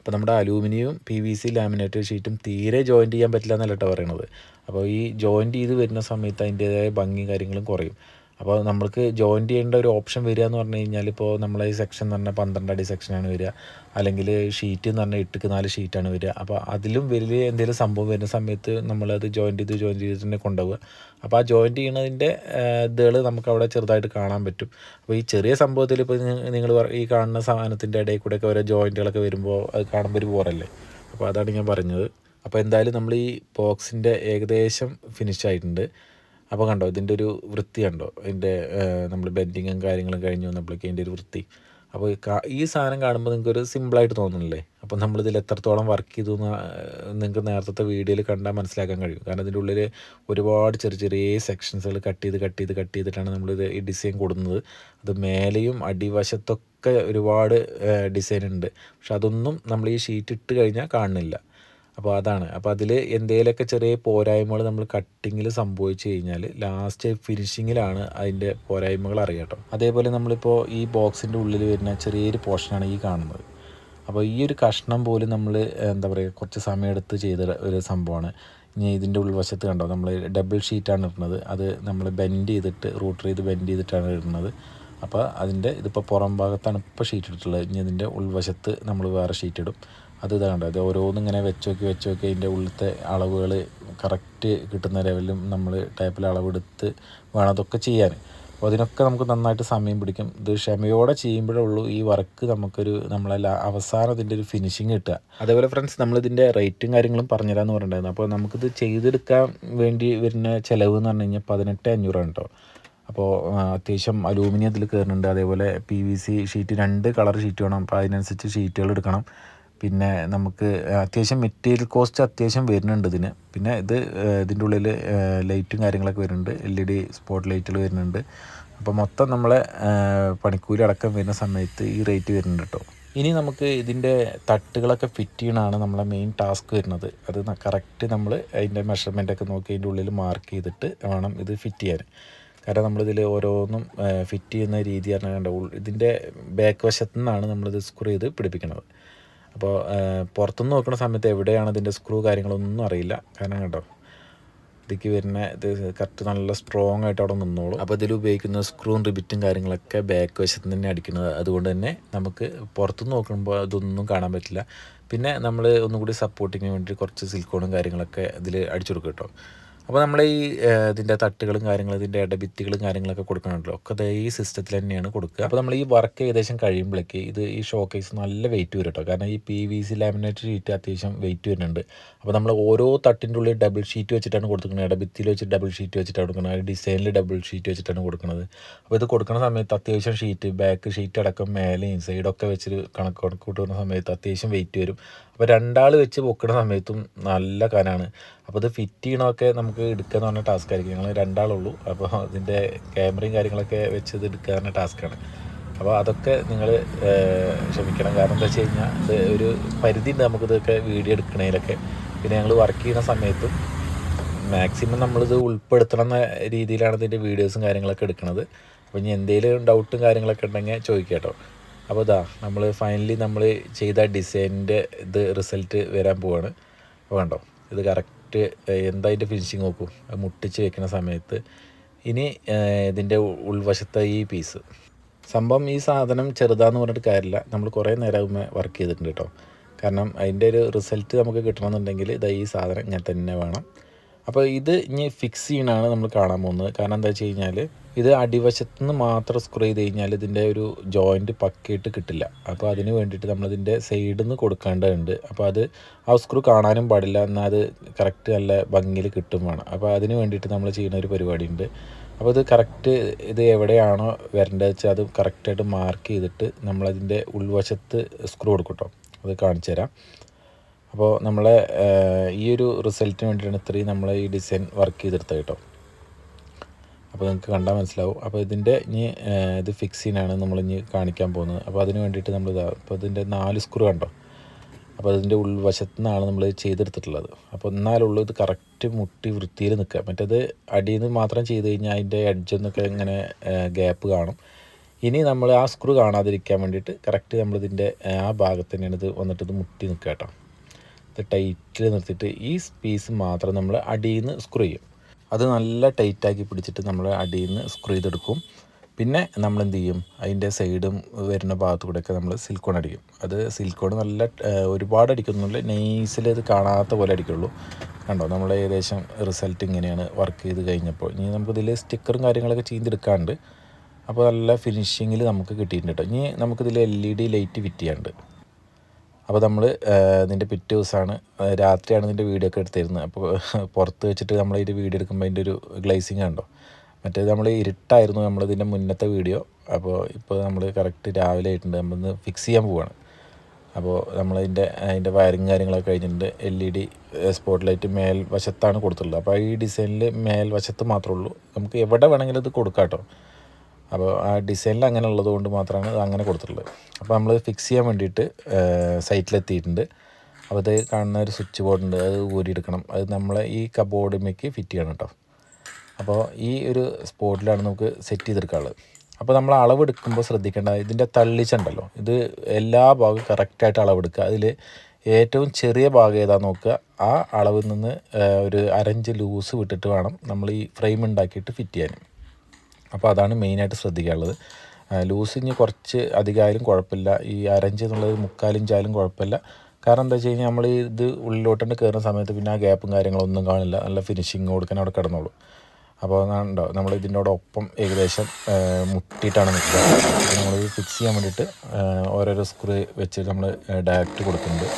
അപ്പോൾ നമ്മുടെ aluminium P V C laminated ഷീറ്റും തീരെ ജോയിന്റ് ചെയ്യാൻ പറ്റില്ല എന്നല്ല കേട്ടോ പറയണത്. അപ്പോൾ ഈ ജോയിന്റ് ചെയ്ത് വരുന്ന സമയത്ത് അതിന്റേതായ ഭംഗി കാര്യങ്ങളും കുറയും. അപ്പോൾ നമ്മൾക്ക് ജോയിന്റ് ചെയ്യേണ്ട ഒരു ഓപ്ഷൻ വരിക എന്ന് പറഞ്ഞു കഴിഞ്ഞാൽ ഇപ്പോൾ നമ്മളെ ഈ സെക്ഷൻ എന്ന് പറഞ്ഞാൽ പന്ത്രണ്ട് അടി സെക്ഷനാണ് വരിക. അല്ലെങ്കിൽ ഷീറ്റ് എന്ന് പറഞ്ഞാൽ എട്ടുക്ക് നാല് ഷീറ്റാണ് വരിക. അപ്പോൾ അതിലും വലിയ എന്തെങ്കിലും സംഭവം വരുന്ന സമയത്ത് നമ്മളത് ജോയിന്റ് ചെയ്ത് ജോയിൻ ചെയ്ത് തന്നെ കൊണ്ടുപോവുക. അപ്പോൾ ആ ജോയിന്റ് ചെയ്യുന്നതിന്റെ ഇതുകൾ നമുക്ക് അവിടെ ചെറുതായിട്ട് കാണാൻ പറ്റും. അപ്പോൾ ഈ ചെറിയ സംഭവത്തിൽ ഇപ്പോൾ നിങ്ങൾ ഈ കാണുന്ന സാധനത്തിന്റെ ഇടയിൽ കൂടെയൊക്കെ ഓരോ ജോയിന്റുകളൊക്കെ വരുമ്പോൾ അത് കാണുമ്പോൾ ഒരു ബോറല്ലേ അപ്പോൾ അതാണ് ഞാൻ പറഞ്ഞത്. അപ്പോൾ എന്തായാലും നമ്മൾ ഈ ബോക്സിന്റെ ഏകദേശം ഫിനിഷ് ആയിട്ടുണ്ട്. അപ്പോൾ കണ്ടോ ഇതിന്റെ ഒരു വൃത്തി കണ്ടോ? ഇതിന്റെ നമ്മൾ ബെൻഡിങ്ങും കാര്യങ്ങളും കഴിഞ്ഞു വന്നപ്പോഴേക്കും ഇതിന്റെ ഒരു വൃത്തി. അപ്പോൾ ഈ സാധനം കാണുമ്പോൾ നിങ്ങൾക്ക് ഒരു സിമ്പിളായിട്ട് തോന്നുന്നില്ലേ? അപ്പോൾ നമ്മളിതിൽ എത്രത്തോളം വർക്ക് ചെയ്തു എന്ന് നിങ്ങൾക്ക് നേരത്തെ വീഡിയോയിൽ കണ്ടാൽ മനസ്സിലാക്കാൻ കഴിയും. കാരണം ഇതിന്റെ ഉള്ളിൽ ഒരുപാട് ചെറിയ ചെറിയ സെക്ഷൻസുകൾ കട്ട് ചെയ്ത് കട്ട് ചെയ്ത് കട്ട് ചെയ്തിട്ടാണ് നമ്മളിത് ഈ ഡിസൈൻ കൊടുക്കുന്നത് അത് മേലെയും അടിവശത്തൊക്കെ ഒരുപാട് ഡിസൈൻ ഉണ്ട്. പക്ഷെ അതൊന്നും നമ്മൾ ഈ ഷീറ്റ് ഇട്ട് കഴിഞ്ഞാൽ കാണുന്നില്ല. അപ്പോൾ അതാണ്. അപ്പോൾ അതിൽ എന്തെങ്കിലുമൊക്കെ ചെറിയ പോരായ്മകൾ നമ്മൾ കട്ടിങ്ങിൽ സംഭവിച്ചു കഴിഞ്ഞാൽ ലാസ്റ്റ് ഫിനിഷിങ്ങിലാണ് അതിന്റെ പോരായ്മകൾ അറിയാട്ടോ അതേപോലെ നമ്മളിപ്പോൾ ഈ ബോക്സിന്റെ ഉള്ളിൽ വരുന്ന ചെറിയൊരു പോർഷനാണ് ഈ കാണുന്നത്. അപ്പോൾ ഈ ഒരു കഷ്ണം പോലും നമ്മൾ എന്താ പറയുക കുറച്ച് സമയമെടുത്ത് ചെയ്ത ഒരു സംഭവമാണ്. ഇനി ഇതിന്റെ ഉൾവശത്ത് കണ്ടോ നമ്മൾ ഡബിൾ ഷീറ്റാണ് ഇടുന്നത്. അത് നമ്മൾ ബെൻഡ് ചെയ്തിട്ട് റൂട്ടർ ചെയ്ത് ബെൻഡ് ചെയ്തിട്ടാണ് ഇടുന്നത്. അപ്പോൾ അതിന്റെ ഇതിപ്പോൾ പുറം ഭാഗത്താണ് ഇപ്പോൾ ഷീറ്റ് ഇട്ടിട്ടുള്ളത്. ഇനി ഇതിന്റെ ഉൾവശത്ത് നമ്മൾ വേറെ ഷീറ്റ് ഇടും. അത് ഇതാണ്ട് അത് ഓരോന്നിങ്ങനെ വെച്ച് നോക്കി വെച്ച് നോക്കി അതിന്റെ ഉള്ളിലത്തെ അളവുകൾ കറക്റ്റ് കിട്ടുന്ന ലെവലിലും നമ്മൾ ടൈപ്പിൽ അളവെടുത്ത് വേണം അതൊക്കെ ചെയ്യാൻ. അപ്പോൾ അതിനൊക്കെ നമുക്ക് നന്നായിട്ട് സമയം പിടിക്കും. ഇത് ക്ഷമയോടെ ചെയ്യുമ്പോഴേ ഉള്ളൂ ഈ വർക്ക് നമുക്കൊരു നമ്മളെ അവസാനം ഇതിന്റെ ഒരു ഫിനിഷിങ് കിട്ടുക. അതേപോലെ ഫ്രണ്ട്സ് നമ്മളിതിന്റെ റേറ്റും കാര്യങ്ങളും പറഞ്ഞുതരാമെന്ന് പറഞ്ഞിട്ടുണ്ടായിരുന്നു. അപ്പോൾ നമുക്കിത് ചെയ്തെടുക്കാൻ വേണ്ടി വരുന്ന ചിലവ് എന്ന് പറഞ്ഞു കഴിഞ്ഞാൽ പതിനെട്ട് അഞ്ഞൂറാണ് കേട്ടോ. അപ്പോൾ അത്യാവശ്യം അലൂമിനിയം ഇതിൽ കയറുന്നുണ്ട് അതേപോലെ പി വി സി ഷീറ്റ് രണ്ട് കളർ ഷീറ്റ് വേണം. അപ്പോൾ അതിനനുസരിച്ച് ഷീറ്റുകൾ എടുക്കണം. പിന്നെ നമുക്ക് അത്യാവശ്യം മെറ്റീരിയൽ കോസ്റ്റ് അത്യാവശ്യം വരുന്നുണ്ട് ഇതിന്. പിന്നെ ഇത് ഇതിന്റെ ഉള്ളിൽ ലൈറ്റും കാര്യങ്ങളൊക്കെ വരുന്നുണ്ട്. എൽ ഇ ഡി സ്പോട്ട് ലൈറ്റുകൾ വരുന്നുണ്ട്. അപ്പോൾ മൊത്തം നമ്മളെ പണിക്കൂലി അടക്കം വരുന്ന സമയത്ത് ഈ റേറ്റ് വരുന്നുണ്ട് കേട്ടോ. ഇനി നമുക്ക് ഇതിന്റെ തട്ടുകളൊക്കെ ഫിറ്റ് ചെയ്യണമാണ് നമ്മളെ മെയിൻ ടാസ്ക് വരുന്നത്. അത് കറക്റ്റ് നമ്മൾ അതിന്റെ മെഷർമെന്റ് ഒക്കെ നോക്കി അതിന്റെ ഉള്ളിൽ മാർക്ക് ചെയ്തിട്ട് വേണം ഇത് ഫിറ്റ് ചെയ്യാൻ. കാരണം നമ്മളിതിൽ ഓരോന്നും ഫിറ്റ് ചെയ്യുന്ന രീതി പറഞ്ഞാൽ ഇതിന്റെ ബാക്ക് വശത്തു നിന്നാണ് നമ്മളിത് സ്ക്രൂ ചെയ്ത് പിടിപ്പിക്കുന്നത് അപ്പോൾ പുറത്തുനിന്ന് നോക്കുന്ന സമയത്ത് എവിടെയാണ് ഇതിന്റെ സ്ക്രൂ കാര്യങ്ങളൊന്നും അറിയില്ല. കാരണം കേട്ടോ ഇതിക്ക് വരുന്ന ഇത് കറക്റ്റ് നല്ല സ്ട്രോങ് ആയിട്ട് അവിടെ നിന്നോളൂ. അപ്പോൾ ഇതിൽ ഉപയോഗിക്കുന്ന സ്ക്രൂവും റിബിറ്റും കാര്യങ്ങളൊക്കെ ബാക്ക് വശത്ത് തന്നെ അടിക്കുന്നത്. അതുകൊണ്ട് തന്നെ നമുക്ക് പുറത്തുനിന്ന് നോക്കുമ്പോൾ അതൊന്നും കാണാൻ പറ്റില്ല. പിന്നെ നമ്മൾ ഒന്നും കൂടി സപ്പോർട്ടിങ്ങിന് വേണ്ടി കുറച്ച് സിൽക്കോണും കാര്യങ്ങളൊക്കെ ഇതിൽ അടിച്ചു കൊടുക്കും കേട്ടോ. അപ്പോൾ നമ്മൾ ഈ ഇതിന്റെ തട്ടുകളും കാര്യങ്ങളും ഇതിന്റെ ഇടഭിത്തികളും കാര്യങ്ങളൊക്കെ കൊടുക്കണമല്ലോ ഒക്കെ ഈ സിസ്റ്റത്തിൽ തന്നെയാണ് കൊടുക്കുക. അപ്പോൾ നമ്മൾ ഈ വർക്ക് ഏകദേശം കഴിയുമ്പോഴേക്ക് ഇത് ഈ ഷോക്കേസ് നല്ല വെയിറ്റ് വരും കേട്ടോ കാരണം ഈ P V C laminate sheet അത്യാവശ്യം വെയിറ്റ് വരുന്നുണ്ട്. അപ്പോൾ നമ്മൾ ഓരോ തട്ടിന്റെ ഉള്ളിൽ ഡബിൾ ഷീറ്റ് വെച്ചിട്ടാണ് കൊടുക്കുന്നത്. ഇടഭിത്തിയിൽ വെച്ച് ഡബിൾ ഷീറ്റ് വെച്ചിട്ടാണ് കൊടുക്കുന്നത്. ഡിസൈനിൽ ഡബിൾ ഷീറ്റ് വെച്ചിട്ടാണ് കൊടുക്കുന്നത്. അപ്പോൾ ഇത് കൊടുക്കുന്ന സമയത്ത് അത്യാവശ്യം ഷീറ്റ് ബാക്ക് ഷീറ്റ് അടക്കം മേലെയും സൈഡൊക്കെ വെച്ച് കണക്ക് കണക്ക് കൂട്ടുന്ന സമയത്ത് അത്യാവശ്യം വെയിറ്റ് വരും. അപ്പോൾ രണ്ടാൾ വെച്ച് പൊക്കുന്ന സമയത്തും നല്ല കനാണ്. അപ്പോൾ ഇത് ഫിറ്റ് ചെയ്യണമൊക്കെ നമുക്ക് എടുക്കുക എന്ന് പറഞ്ഞ ടാസ്ക് ആയിരിക്കും. ഞങ്ങൾ രണ്ടാളുള്ളൂ. അപ്പോൾ ഇതിന്റെ ക്യാമറയും കാര്യങ്ങളൊക്കെ വെച്ച് ഇത് എടുക്കുക എന്ന ടാസ്ക്കാണ് അപ്പോൾ അതൊക്കെ നിങ്ങൾ ക്ഷമിക്കണം. കാരണം എന്താ വെച്ച് കഴിഞ്ഞാൽ ഇത് ഒരു പരിധി ഉണ്ട് നമുക്കിതൊക്കെ വീഡിയോ എടുക്കണതിലൊക്കെ പിന്നെ ഞങ്ങൾ വർക്ക് ചെയ്യുന്ന സമയത്തും മാക്സിമം നമ്മളിത് ഉൾപ്പെടുത്തണം എന്ന രീതിയിലാണ് ഇതിന്റെ വീഡിയോസും കാര്യങ്ങളൊക്കെ എടുക്കുന്നത് അപ്പോൾ ഇനി എന്തെങ്കിലും ഡൗട്ടും കാര്യങ്ങളൊക്കെ ഉണ്ടെങ്കിൽ ചോദിക്കാം കേട്ടോ. അപ്പോൾ ഇതാ നമ്മൾ ഫൈനലി നമ്മൾ ചെയ്ത ഡിസൈനിന്റെ ഇത് റിസൾട്ട് വരാൻ പോവാണ്. അപ്പോൾ കണ്ടോ ഇത് കറക്റ്റ് എന്താ അതിന്റെ ഫിനിഷിങ് നോക്കൂ? മുട്ടിച്ച് വെക്കുന്ന സമയത്ത്. ഇനി ഇതിന്റെ ഉൾവശത്തെ ഈ പീസ് സംഭവം ഈ സാധനം ചെറുതാന്ന് പറഞ്ഞിട്ട് കാര്യമില്ല. നമ്മൾ കുറേ നേരം വർക്ക് ചെയ്തിട്ടുണ്ട് കേട്ടോ. കാരണം അതിന്റെ ഒരു റിസൾട്ട് നമുക്ക് കിട്ടണമെന്നുണ്ടെങ്കിൽ ഇതാ ഈ സാധനം ഇങ്ങനെ തന്നെ വേണം. അപ്പോൾ ഇത് ഇനി ഫിക്സ് ചെയ്യണമാണ് നമ്മൾ കാണാൻ പോകുന്നത്. കാരണം എന്താ വെച്ച് കഴിഞ്ഞാൽ ഇത് അടിവശത്ത് നിന്ന് മാത്രം സ്ക്രൂ ചെയ്ത് കഴിഞ്ഞാൽ ഇതിന്റെ ഒരു ജോയിന്റ് പക്കയിട്ട് കിട്ടില്ല. അപ്പോൾ അതിന് വേണ്ടിയിട്ട് നമ്മളിതിന്റെ സൈഡിൽ നിന്ന് കൊടുക്കേണ്ടതുണ്ട്. അപ്പോൾ അത് ആ സ്ക്രൂ കാണാനും പാടില്ല. എന്നാൽ അത് കറക്റ്റ് നല്ല ഭംഗിയിൽ കിട്ടും വേണം. അപ്പോൾ അതിന് വേണ്ടിയിട്ട് നമ്മൾ ചെയ്യുന്ന ഒരു പരിപാടിയുണ്ട്. അപ്പോൾ ഇത് കറക്റ്റ് ഇത് എവിടെയാണോ വരേണ്ടത് വെച്ചാൽ അത് കറക്റ്റായിട്ട് മാർക്ക് ചെയ്തിട്ട് നമ്മളതിന്റെ ഉൾവശത്ത് സ്ക്രൂ കൊടുക്കട്ടോ അത് കാണിച്ചു തരാം അപ്പോൾ നമ്മളെ ഈ ഒരു റിസൾട്ടിന് വേണ്ടിയിട്ടാണ് ഇത്രയും നമ്മൾ ഈ ഡിസൈൻ വർക്ക് ചെയ്തെടുത്തത് കേട്ടോ. അപ്പോൾ നിങ്ങൾക്ക് കണ്ടാൽ മനസ്സിലാവും. അപ്പോൾ ഇതിന്റെ ഇനി ഇത് നമ്മൾ ഇനി കാണിക്കാൻ പോകുന്നത്. അപ്പോൾ അതിന് വേണ്ടിയിട്ട് നമ്മൾ ഇതാ അപ്പോൾ ഇതിന്റെ നാല് സ്ക്രൂ കണ്ടോ? അപ്പോൾ അതിന്റെ ഉൾവശത്തു നിന്നാണ് നമ്മൾ ചെയ്തെടുത്തിട്ടുള്ളത്. അപ്പോൾ എന്നാലുള്ളൂ ഇത് കറക്റ്റ് മുട്ടി വൃത്തിയിൽ നിൽക്കുക. മറ്റേത് അടിയിൽ നിന്ന് മാത്രം ചെയ്ത് കഴിഞ്ഞാൽ അതിന്റെ എഡ്ജൊന്നൊക്കെ ഇങ്ങനെ ഗ്യാപ്പ് കാണും. ഇനി നമ്മൾ ആ സ്ക്രൂ കാണാതിരിക്കാൻ വേണ്ടിയിട്ട് കറക്റ്റ് നമ്മളിതിന്റെ ആ ഭാഗത്ത് തന്നെയാണ് ഇത് വന്നിട്ട് ഇത് മുട്ടി നിൽക്കുക കേട്ടോ. ഇത് ടൈറ്റിൽ നിർത്തിയിട്ട് ഈ പീസ് മാത്രം നമ്മൾ അടിയിൽ നിന്ന് സ്ക്രൂ ചെയ്യും. അത് നല്ല ടൈറ്റാക്കി പിടിച്ചിട്ട് നമ്മൾ അടിയിൽ നിന്ന് സ്ക്രൂ ചെയ്തെടുക്കും. പിന്നെ നമ്മൾ എന്ത് ചെയ്യും? അതിന്റെ സൈഡും വരുന്ന ഭാഗത്തു കൂടെയൊക്കെ നമ്മൾ സിൽക്കോൺ അടിക്കും. അത് സിൽക്കോൺ നല്ല ഒരുപാട് അടിക്കുന്നില്ല നൈസിൽ ഇത് കാണാത്ത പോലെ അടിക്കുള്ളൂ. കണ്ടോ? നമ്മൾ ഏകദേശം റിസൾട്ട് ഇങ്ങനെയാണ് വർക്ക് ചെയ്ത് കഴിഞ്ഞപ്പോൾ. ഇനി നമുക്ക് നമുക്കിതിൽ സ്റ്റിക്കറും കാര്യങ്ങളൊക്കെ ചെയ്തെടുക്കാണ്ട് അപ്പോൾ നല്ല ഫിനിഷിങ്ങിൽ നമുക്ക് കിട്ടിയിട്ടുണ്ട് കേട്ടോ ഇനി നമുക്കിതിൽ L E D light fit ചെയ്യാണ്ട് അപ്പോൾ നമ്മൾ ഇതിന്റെ പിറ്റേ ദിവസമാണ് രാത്രിയാണ് ഇതിന്റെ വീഡിയോ ഒക്കെ എടുത്തിരുന്നത്. അപ്പോൾ പുറത്ത് വെച്ചിട്ട് നമ്മൾ ഇതിന്റെ വീഡിയോ എടുക്കുമ്പോൾ അതിന്റെ ഒരു ഗ്ലേസിങ് കണ്ടോ? മറ്റേത് നമ്മൾ ഇരുട്ടായിരുന്നു നമ്മളിതിന്റെ മുന്നത്തെ വീഡിയോ. അപ്പോൾ ഇപ്പോൾ നമ്മൾ കറക്റ്റ് രാവിലെ ആയിട്ടുണ്ട്. നമ്മളിന്ന് ഫിക്സ് ചെയ്യാൻ പോവാണ്. അപ്പോൾ നമ്മളതിന്റെ അതിന്റെ വയറിങ് കാര്യങ്ങളൊക്കെ കഴിഞ്ഞിട്ടുണ്ട്. L E D spot light മേൽ വശത്താണ് കൊടുത്തിട്ടുള്ളത്. അപ്പോൾ ഈ ഡിസൈനിൽ മേൽവശത്ത് മാത്രമേ ഉള്ളൂ. നമുക്ക് എവിടെ വേണമെങ്കിലും ഇത് കൊടുക്കാം കേട്ടോ. അപ്പോൾ ആ ഡിസൈനിൽ അങ്ങനെ ഉള്ളത് കൊണ്ട് മാത്രമാണ് അങ്ങനെ കൊടുത്തിട്ടുള്ളത്. അപ്പോൾ നമ്മൾ ഫിക്സ് ചെയ്യാൻ വേണ്ടിയിട്ട് സൈറ്റിലെത്തിയിട്ടുണ്ട് അപ്പോൾ അത് കാണുന്ന ഒരു സ്വിച്ച് ബോർഡ് ഉണ്ട്. അത് ഊരിയെടുക്കണം. അത് നമ്മളെ ഈ കബോർഡിലേക്ക് ഫിറ്റ് ചെയ്യണം കേട്ടോ അപ്പോൾ ഈ ഒരു സ്പോട്ടിലാണ് നമുക്ക് സെറ്റ് ചെയ്തെടുക്കാനുള്ളത്. അപ്പോൾ നമ്മൾ അളവെടുക്കുമ്പോൾ ശ്രദ്ധിക്കേണ്ട ഇതിന്റെ തള്ളിച്ചുണ്ടല്ലോ ഇത് എല്ലാ ഭാഗവും കറക്റ്റായിട്ട് അളവെടുക്കുക. അതിൽ ഏറ്റവും ചെറിയ ഭാഗം ഏതാ നോക്കുക. ആ അളവിൽ നിന്ന് ഒരു അരഞ്ച് ലൂസ് വിട്ടിട്ട് വേണം നമ്മൾ ഈ ഫ്രെയിം ഉണ്ടാക്കിയിട്ട് ഫിറ്റ് ചെയ്യാൻ. അപ്പോൾ അതാണ് മെയിനായിട്ട് ശ്രദ്ധിക്കാനുള്ളത്. ലൂസ് കുറച്ച് അധികമായാലും കുഴപ്പമില്ല. ഈ അരഞ്ച് എന്നുള്ളത് മുക്കാലിഞ്ചായാലും കുഴപ്പമില്ല. കാരണം എന്താ വെച്ച് കഴിഞ്ഞാൽ നമ്മൾ ഇത് ഉള്ളിലോട്ടുണ്ട് കയറുന്ന സമയത്ത് പിന്നെ ആ ഗ്യാപ്പും കാര്യങ്ങളൊന്നും കാണില്ല. നല്ല ഫിനിഷിങ് കൊടുക്കാൻ അവിടെ കിടന്നോളൂ. അപ്പോൾ ഉണ്ടോ നമ്മൾ ഇതിനോടൊപ്പം ഏകദേശം മുട്ടിയിട്ടാണ് നിൽക്കുക. നമ്മൾ ഫിക്സ് ചെയ്യാൻ വേണ്ടിയിട്ട് ഓരോരോ സ്ക്രൂ വെച്ച് നമ്മൾ ഡയറക്റ്റ് കൊടുക്കുന്നുണ്ട്.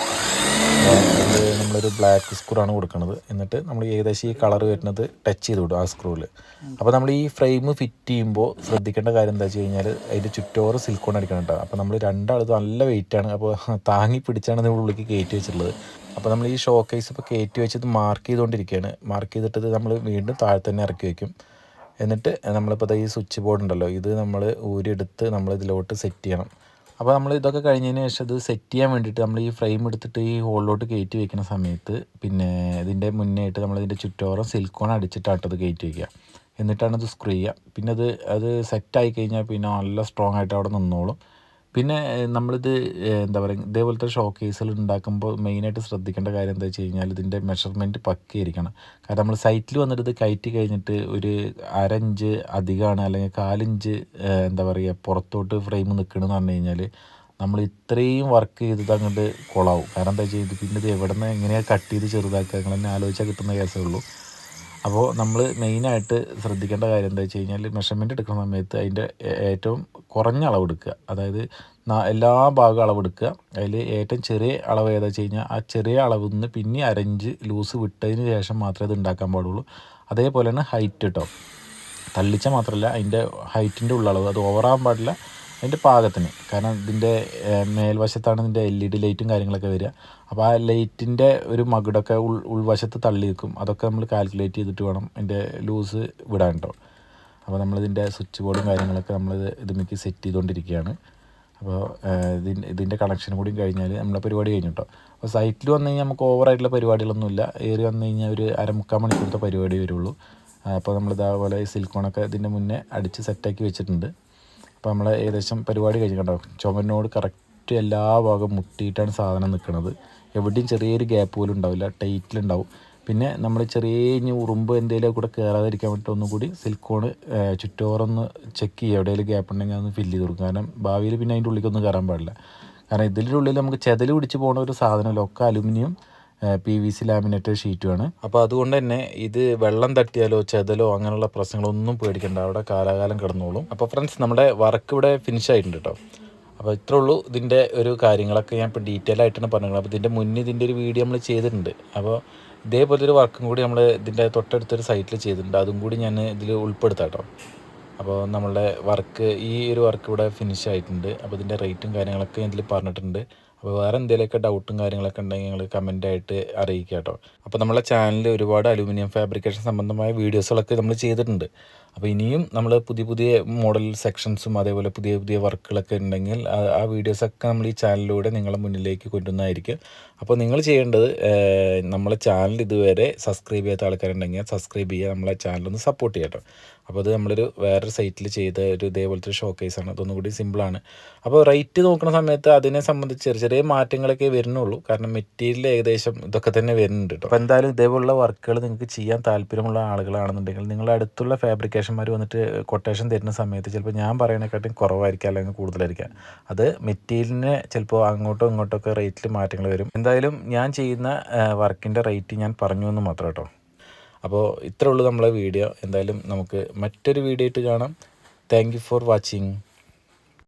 നമ്മളൊരു ബ്ലാക്ക് സ്ക്രൂ ആണ് കൊടുക്കുന്നത് എന്നിട്ട് നമ്മൾ ഏകദേശം ഈ കളർ വരുന്നത് ടച്ച് ചെയ്ത് വിടും ആ സ്ക്രൂവിൽ അപ്പോൾ നമ്മൾ ഈ ഫ്രെയിം ഫിറ്റ് ചെയ്യുമ്പോൾ ശ്രദ്ധിക്കേണ്ട കാര്യം എന്താ വെച്ച് കഴിഞ്ഞാൽ അതിന്റെ ചുറ്റോറ് സിൽക്കോൺ അടിക്കണം കേട്ടോ അപ്പോൾ നമ്മൾ രണ്ടാൾ നല്ല വെയിറ്റാണ് അപ്പോൾ താങ്ങി പിടിച്ചാണ് നമ്മൾ ഉള്ളിലേക്ക് കയറ്റി വെച്ചിട്ടുള്ളത്. അപ്പോൾ നമ്മൾ ഈ ഷോ കേസ് ഇപ്പോൾ കയറ്റി വെച്ചത് മാർക്ക് ചെയ്തുകൊണ്ടിരിക്കുകയാണ്. മാർക്ക് ചെയ്തിട്ടത് നമ്മൾ വീണ്ടും താഴെ തന്നെ ഇറക്കി വയ്ക്കും എന്നിട്ട് നമ്മളിപ്പോൾ ഈ സ്വിച്ച് ബോർഡ് ഉണ്ടല്ലോ ഇത് നമ്മൾ ഊരിയെടുത്ത് നമ്മൾ ഇതിലോട്ട് സെറ്റ് ചെയ്യണം. അപ്പോൾ നമ്മൾ ഇതൊക്കെ കഴിഞ്ഞതിന് ശേഷം ഇത് സെറ്റ് ചെയ്യാൻ വേണ്ടിയിട്ട് നമ്മൾ ഈ ഫ്രെയിം എടുത്തിട്ട് ഈ ഹോളിലോട്ട് കയറ്റി വെക്കുന്ന സമയത്ത് പിന്നെ ഇതിന്റെ മുന്നേ ആയിട്ട് നമ്മൾ ഇതിന്റെ ചുറ്റോറം സിൽക്കോൺ അടിച്ചിട്ടാണ് അത് കയറ്റി വയ്ക്കുക എന്നിട്ടാണ് അത് സ്ക്രൂ ചെയ്യുക. പിന്നെ അത് അത് സെറ്റായി കഴിഞ്ഞാൽ പിന്നെ നല്ല സ്ട്രോങ് ആയിട്ട് അവിടെ നിന്നോളും. പിന്നെ നമ്മളിത് എന്താ പറയുക ഇതേപോലത്തെ ഷോ കേസുകൾ ഉണ്ടാക്കുമ്പോൾ മെയിനായിട്ട് ശ്രദ്ധിക്കേണ്ട കാര്യം എന്താ വെച്ച് കഴിഞ്ഞാൽ ഇതിന്റെ മെഷർമെന്റ് പക്കയായിരിക്കണം കാരണം നമ്മൾ സൈറ്റിൽ വന്നിട്ട് ഇത് കയറ്റി കഴിഞ്ഞിട്ട് ഒരു അരഞ്ച് അധികമാണ് അല്ലെങ്കിൽ കാലിഞ്ച് എന്താ പറയുക പുറത്തോട്ട് ഫ്രെയിം നിൽക്കണമെന്ന് പറഞ്ഞു കഴിഞ്ഞാൽ നമ്മൾ ഇത്രയും വർക്ക് ചെയ്തത് അങ്ങോട്ട് കൊളാവും. കാരണം എന്താ വെച്ചാൽ ഇത് പിന്നെ ഇത് എവിടെ നിന്ന് എങ്ങനെയാണ് കട്ട് ചെയ്ത് ചെറുതാക്കുക നിങ്ങൾ തന്നെ ആലോചിച്ചാൽ കിട്ടുന്ന കേസേ ഉള്ളൂ. അപ്പോൾ നമ്മൾ മെയിനായിട്ട് ശ്രദ്ധിക്കേണ്ട കാര്യം എന്താ വെച്ച് കഴിഞ്ഞാൽ മെഷർമെന്റ് എടുക്കുന്ന സമയത്ത് അതിന്റെ ഏറ്റവും കുറഞ്ഞ അളവ് എടുക്കുക. അതായത് എല്ലാ ഭാഗവും അളവെടുക്കുക അതിൽ ഏറ്റവും ചെറിയ അളവ് ഏതാ വെച്ച് കഴിഞ്ഞാൽ ആ ചെറിയ അളവിൽ നിന്ന് പിന്നെ അരഞ്ച് ലൂസ് വിട്ടതിന് ശേഷം മാത്രമേ അത് ഉണ്ടാക്കാൻ പാടുള്ളൂ. അതേപോലെ തന്നെ ഹൈറ്റ് കേട്ടോ തള്ളിച്ച മാത്രമല്ല അതിന്റെ ഹൈറ്റിന്റെ ഉള്ളളവ് അത് ഓവറാകാൻ പാടില്ല അതിന്റെ പാകത്തിന്. കാരണം ഇതിന്റെ മേൽവശത്താണ് ഇതിന്റെ എൽ ഇ ഡി ലൈറ്റും കാര്യങ്ങളൊക്കെ വരിക. അപ്പോൾ ആ ലൈറ്റിന്റെ ഒരു മകുടൊക്കെ ഉൾ ഉൾവശത്ത് തള്ളി നിൽക്കും അതൊക്കെ നമ്മൾ കാൽക്കുലേറ്റ് ചെയ്തിട്ട് വേണം അതിന്റെ ലൂസ് വിടാൻ കേട്ടോ അപ്പോൾ നമ്മളിതിന്റെ സ്വിച്ച് ബോർഡും കാര്യങ്ങളൊക്കെ നമ്മൾ ഇതിലേക്ക് സെറ്റ് ചെയ്തുകൊണ്ടിരിക്കുകയാണ് അപ്പോൾ ഇതിന്റെ ഇതിന്റെ കണക്ഷൻ കൂടി കഴിഞ്ഞാൽ നമ്മളെ പരിപാടി കഴിഞ്ഞു കേട്ടോ അപ്പോൾ സൈറ്റിൽ വന്നു കഴിഞ്ഞാൽ നമുക്ക് ഓവറായിട്ടുള്ള പരിപാടികളൊന്നുമില്ല. ഏറി വന്നു കഴിഞ്ഞാൽ ഒരു അരമുക്കാൽ മണിക്കൂറത്തെ പരിപാടി വരുള്ളൂ. അപ്പോൾ നമ്മൾ ഇതേപോലെ സിൽക്കോണൊക്കെ ഇതിന്റെ മുന്നേ അടിച്ച് സെറ്റാക്കി വെച്ചിട്ടുണ്ട്. അപ്പോൾ നമ്മൾ ഏകദേശം പരിപാടി കഴിഞ്ഞു കണ്ടോ? ചുമരിനോട് കറക്റ്റ് എല്ലാ ഭാഗം മുട്ടിയിട്ടാണ് സാധനം നിൽക്കുന്നത് എവിടെയും ചെറിയൊരു ഗ്യാപ്പ് പോലും ഉണ്ടാവില്ല. ടൈറ്റിലുണ്ടാവും പിന്നെ നമ്മൾ ചെറിയ ഉറുമ്പ് എന്തെങ്കിലും കൂടെ കയറാതിരിക്കാൻ വേണ്ടി ഒന്നും കൂടി സിൽക്കോൺ ചുറ്റോറൊന്ന് ചെക്ക് ചെയ്യുക എവിടെയെങ്കിലും ഗ്യാപ്പ് ഉണ്ടെങ്കിൽ അതൊന്ന് ഫില്ല് ചെയ്ത് കൊടുക്കും. കാരണം ഭാവിയിൽ പിന്നെ അതിന്റെ ഉള്ളിലേക്കൊന്നും കയറാൻ പാടില്ല. കാരണം ഇതിന്റെ ഉള്ളിൽ നമുക്ക് ചെതൽ പിടിച്ച് പോകുന്ന ഒരു സാധനമല്ല. ഒക്കെ aluminium P V C laminated ഷീറ്റുമാണ് അപ്പോൾ അതുകൊണ്ട് തന്നെ ഇത് വെള്ളം തട്ടിയാലോ ചെതലോ അങ്ങനെയുള്ള പ്രശ്നങ്ങളൊന്നും പേടിക്കേണ്ട. അവിടെ കാലാകാലം കിടന്നോളും. അപ്പോൾ ഫ്രണ്ട്സ് നമ്മുടെ വർക്ക് ഇവിടെ ഫിനിഷ് ആയിട്ടുണ്ട് കേട്ടോ അപ്പോൾ ഇത്രേ ഉള്ളൂ ഇതിന്റെ ഒരു കാര്യങ്ങളൊക്കെ ഞാൻ ഇപ്പോൾ ഡീറ്റെയിൽ ആയിട്ടാണ് പറഞ്ഞത് അപ്പോൾ ഇതിന്റെ മുന്നേ ഇതിന്റെ ഒരു വീഡിയോ നമ്മൾ ചെയ്തിട്ടുണ്ട്. അപ്പോൾ ഇതേപോലെ ഒരു വർക്കും കൂടി നമ്മൾ ഇതിന്റെ തൊട്ടടുത്തൊരു സൈറ്റിൽ ചെയ്തിട്ടുണ്ട്. അതും കൂടി ഞാൻ ഇതിൽ ഉൾപ്പെടുത്താം കേട്ടോ. അപ്പോൾ നമ്മളുടെ വർക്ക് ഈ ഒരു വർക്ക് ഇവിടെ ഫിനിഷ് ആയിട്ടുണ്ട്. അപ്പോൾ ഇതിന്റെ റേറ്റും കാര്യങ്ങളൊക്കെ ഇതിൽ പറഞ്ഞിട്ടുണ്ട്. അപ്പോൾ വേറെ എന്തെങ്കിലുമൊക്കെ ഡൗട്ടും കാര്യങ്ങളൊക്കെ ഉണ്ടെങ്കിൽ നിങ്ങൾ കമന്റ് ആയിട്ട് കേട്ടോ. അപ്പോൾ നമ്മളെ ചാനലിൽ ഒരുപാട് അലുമിനിയം ഫാബ്രിക്കേഷൻ സംബന്ധമായ വീഡിയോസുകളൊക്കെ നമ്മൾ ചെയ്തിട്ടുണ്ട്. അപ്പോൾ ഇനിയും നമ്മൾ പുതിയ പുതിയ മോഡൽ സെക്ഷൻസും അതേപോലെ പുതിയ പുതിയ വർക്കുകളൊക്കെ ഉണ്ടെങ്കിൽ ആ- വീഡിയോസ് വീഡിയോസൊക്കെ നമ്മൾ ഈ ചാനലിലൂടെ നിങ്ങളുടെ മുന്നിലേക്ക് കൊണ്ടുവന്നായിരിക്കും. അപ്പോൾ നിങ്ങൾ ചെയ്യേണ്ടത് നമ്മളെ ചാനൽ ഇതുവരെ സബ്സ്ക്രൈബ് ചെയ്യാത്ത ആൾക്കാരുണ്ടെങ്കിൽ സബ്സ്ക്രൈബ് ചെയ്യുക നമ്മളെ ചാനലൊന്ന് സപ്പോർട്ട് ചെയ്യട്ടോ. അപ്പോൾ അത് നമ്മളൊരു വേറൊരു സൈറ്റിൽ ചെയ്ത ഒരു ഇതേപോലത്തെ ഒരു ഷോക്കേസ് ആണ്. അതൊന്നും കൂടി സിമ്പിളാണ് അപ്പോൾ റേറ്റ് നോക്കുന്ന സമയത്ത് അതിനെ സംബന്ധിച്ച് ചെറിയ ചെറിയ മാറ്റങ്ങളൊക്കെ വരുന്നുള്ളൂ. കാരണം മെറ്റീരിയൽ ഏകദേശം ഇതൊക്കെ തന്നെ വരുന്നുണ്ട് കേട്ടോ അപ്പോൾ എന്തായാലും ഇതേപോലുള്ള വർക്കുകൾ നിങ്ങൾക്ക് ചെയ്യാൻ താല്പര്യമുള്ള ആളുകളാണെന്നുണ്ടെങ്കിൽ നിങ്ങളുടെ അടുത്തുള്ള ഫാബ്രിക്കേഷന്മാർ വന്നിട്ട് കൊട്ടേഷൻ തരുന്ന സമയത്ത് ചിലപ്പോൾ ഞാൻ പറയണേക്കാട്ടും കുറവായിരിക്കാം അല്ലെങ്കിൽ കൂടുതലായിരിക്കാം. അത് മെറ്റീരിയലിന് ചിലപ്പോൾ അങ്ങോട്ടോ ഇങ്ങോട്ടോ ഒക്കെ റേറ്റിൽ മാറ്റങ്ങൾ വരും. എന്തായാലും ഞാൻ ചെയ്യുന്ന വർക്കിന്റെ റേറ്റ് ഞാൻ പറഞ്ഞു എന്ന് മാത്രം കേട്ടോ. അപ്പോൾ ഇത്രേ ഉള്ളൂ നമ്മളെ വീഡിയോ എന്തായാലും നമുക്ക് മറ്റൊരു വീഡിയോ ആയിട്ട് കാണാം. Thank for watching